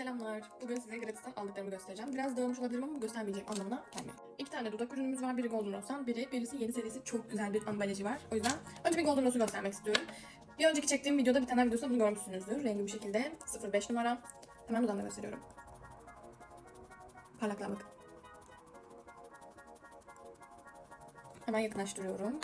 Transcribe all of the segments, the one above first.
Selamlar. Bugün size gratis'ten aldıklarımı göstereceğim. Biraz dağılmış olabilirim ama göstermeyeceğim anlamına gelmiyor. İki tane dudak ürünümüz var. Biri Golden Rose'dan, biri birisi yeni serisi çok güzel bir ambalajı var. O yüzden önce bir Golden Rose'u göstermek istiyorum. Bir önceki çektiğim videoda bir tane videosunda bunu görmüşsünüzdür. Rengi bu şekilde. 05 numara. Hemen dudağımda gösteriyorum. Parlaklığa bakın. Hemen yakınlaştırıyorum.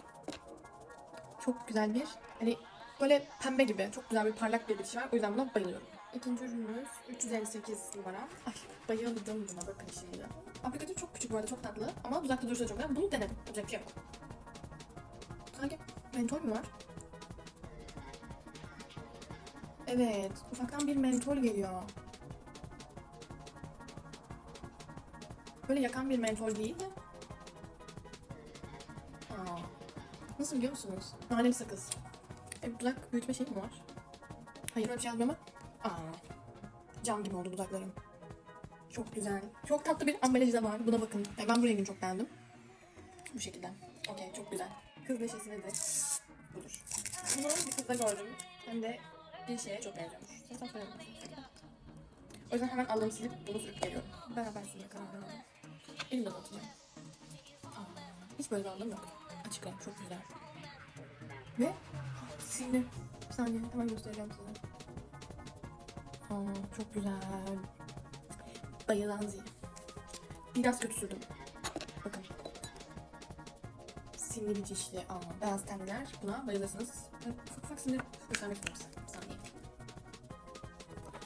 Çok güzel bir, hani böyle pembe gibi, çok güzel bir parlak bir bitişi var. O yüzden buna bayılıyorum. İkinci ürünümüz 358 numara. Ay bayıldım buna bakın şimdi. Aplikatör çok küçük bu arada çok tatlı ama uzakta durursa çok güzel. Bunu denedim. Yapacak bir şey yok. Sanki mentol mü var? Evet, ufaktan bir mentol geliyor. Böyle yakan bir mentol değil de. Aa, nasıl biliyor musunuz? Naneli sakız. E, dudak büyütme şeyi mi var? Hayır öyle bir şey yazmıyor ama. Aa, cam gibi oldu dudaklarım. Çok güzel. Çok tatlı bir ambalajı da var. Buna bakın. Yani ben bu rengini çok beğendim. Bu şekilde. Okey çok güzel. Kız leşesi nedir? Budur. Bunu bir kızda gördüm. Hem de bir şeye çok benziyormuş. O yüzden hemen aldım silip bunu sürüp geliyorum. Beraber sürmeye karar verdim. Elimde tutacağım. Hiç böyle anlam yok. Açık renk çok güzel. Ve sinir. Bir saniye hemen göstereceğim size. Aa, çok güzel. Bayılan zil. Biraz kötü sürdüm. Bakın. Simli bir dişli. Aa, beyaz tenliler. Buna bayılırsınız. Ufak ufak sinir göstermek istiyorum size. Bir saniye.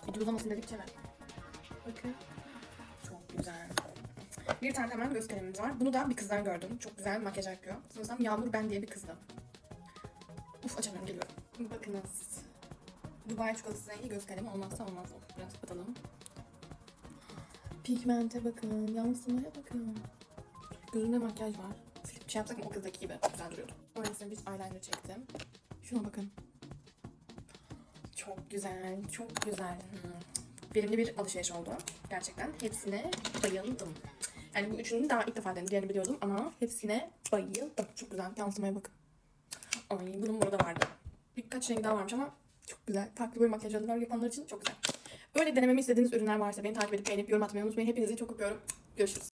Video uzamasın dedikçe ver. Bakın. Çok güzel. Bir tane hemen göz kalemimiz var. Bunu da bir kızdan gördüm. Çok güzel makyaj yapıyor. Sanırsam Yağmur Ben diye bir kızdı. Uf açamıyorum geliyorum. Bakınız. Dubai çikolatası rengi göz kalemi olmazsa olmaz. Of, biraz kapatalım. Pigmente bakın. Yansımaya bakın. Gözümde makyaj var. Bir şey yapsak mı o kızdaki gibi. Güzel duruyordu. Öylesine bir eyeliner çektim. Şuna bakın. Çok güzel. Çok güzel. Hmm. Verimli bir alışveriş oldu. Gerçekten. Hepsine bayıldım. Yani bu üçünü daha ilk defa denedim. Diğerini biliyordum ama hepsine bayıldım. Çok güzel. Yansımaya bakın. Ay bunun burada vardı. Birkaç rengi daha varmış ama güzel. Farklı böyle makyaj adılar yapanlar için çok güzel. Böyle denememi istediğiniz ürünler varsa beni takip edip beğenip yorum atmayı unutmayın. Hepinizi çok öpüyorum. Görüşürüz.